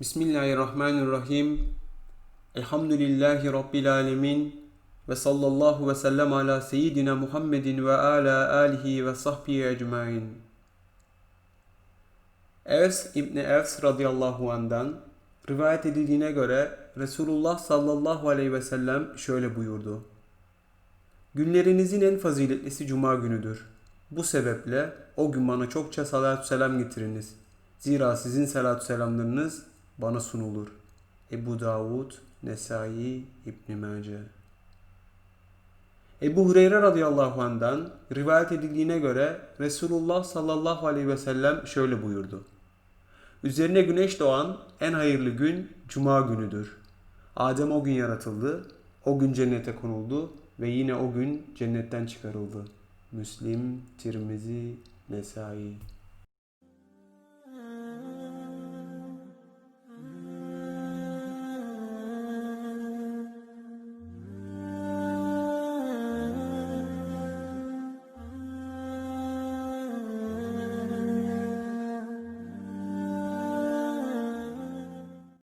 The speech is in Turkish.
Bismillahirrahmanirrahim. Elhamdülillahi Rabbil alemin. Ve sallallahu ve sellem ala seyyidina Muhammedin ve ala alihi ve sahbihi ecmain. Evs İbni Evs radıyallahu andan rivayet edildiğine göre Resulullah sallallahu aleyhi ve sellem şöyle buyurdu. Günlerinizin en faziletlisi cuma günüdür. Bu sebeple o gün bana çokça salatü selam getiriniz. Zira sizin salatü selamlarınız bana sunulur. Ebu Davud, Nesai, İbn Mace. Ebu Hureyre radıyallahu anh'dan rivayet edildiğine göre Resulullah sallallahu aleyhi ve sellem şöyle buyurdu. Üzerine güneş doğan en hayırlı gün cuma günüdür. Adem o gün yaratıldı, o gün cennete konuldu ve yine o gün cennetten çıkarıldı. Müslim, Tirmizi, Nesai.